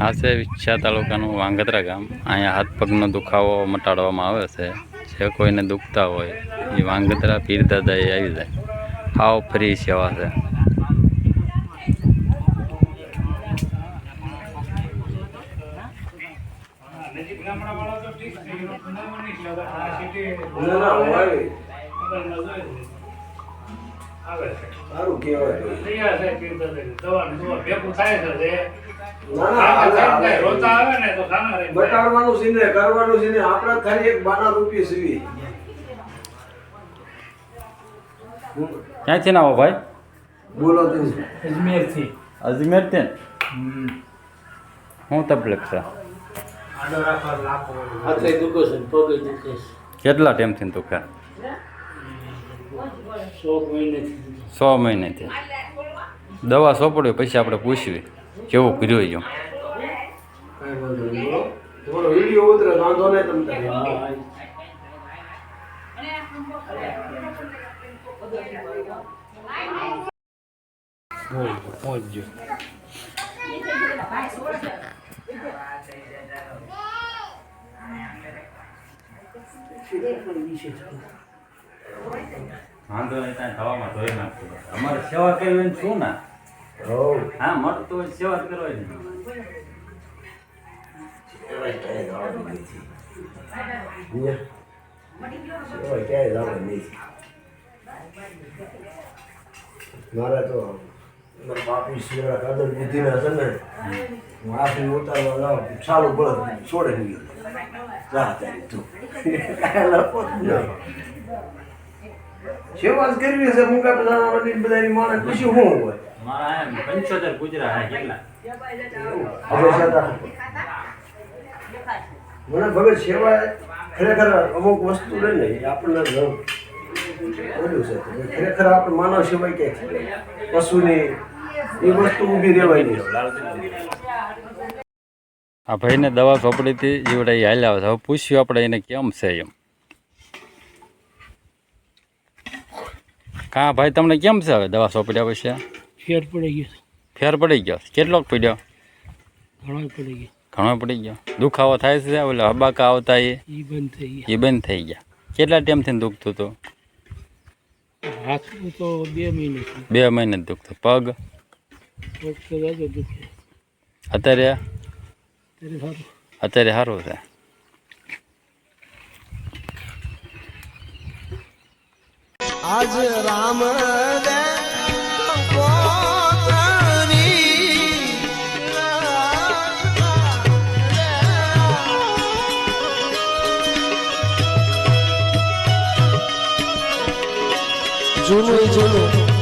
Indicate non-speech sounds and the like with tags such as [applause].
આ છે વિછા તાલુકાનું વાંગત્રા ગામ. અહીંયા હાથ પગનો દુખાવો મટાડવામાં આવે છે. જે કોઈને દુખતા હોય, એ વાંગત્રા પીર દાદાએ આવી જાય. હાવ ફ્રી સેવા છે. ના ના હોય સારું કહેવાય ના ના બતાડવાનું છે ને કરવાનું છે ને આપણે ખાલી એક બાના રૂપિયા સીવી. ક્યાંથી ના આવો ભાઈ? બોલો તો. અજમેરથી. અજમેરથી? શું તકલીફ છે? કેટલા ટાઈમ લાખો હાથે છે ને પગે દુખે છે. કેટલા ટાઈમથી દુખે? સો મહિનેથી. દવા સોંપડવી પછી આપણે પૂછવી કેવું કર્યું જો. Thank વાંધો વાંધો નહીં ત્યાં દવામાં ધોઈ નાખતું અમારે સેવા કરવી હોય શું ના? હા મળતું હોય સેવા જ નથી. મારે તો બાપી શિવરા કાદર બુદ્ધિના છે ને ઉતારવા લાવ સારું પડે છોડે નહીં તારી તું. નહીં. [laughs] સેવા કરવી છે મુકા બધા બધાની માણસ પછી હું હોય? મારા આયા પંચોતેર ગુજરાત હા કેટલા? હવે છતાં મને ભગત સેવા ખરેખર અમુક વસ્તુ રહે ને આપણને ઘણું છે કે ખરેખર આપણે માનવ સેવાય ક્યાંય પશુની એ વસ્તુ ઊભી રહેવાય નહીં આ ભાઈને દવા સોંપડી હતી જીવડા હાલ્યા આવે હવે પૂછ્યું આપણે એને કેમ છે એમ. કા ભાઈ તમને કેમ છે હવે દવા સોંપડ્યા પછી? ફેર પડી ગયો. ફેર પડી ગયો? કેટલોક પડ્યો? ઘણો પડી ગયો. ઘણો પડી ગયો. દુખાવો થાય છે ઓલા હબાકા આવતા એ? બંધ થઈ એ બંધ થઈ ગયા. કેટલા ટાઈમથી દુખતું હતું? ગયા હાથનું તો બે મહિને બે મહિને દુખતું પગ? અત્યારે? અત્યારે સારું છે. આજ રામ જૂનું જૂનું.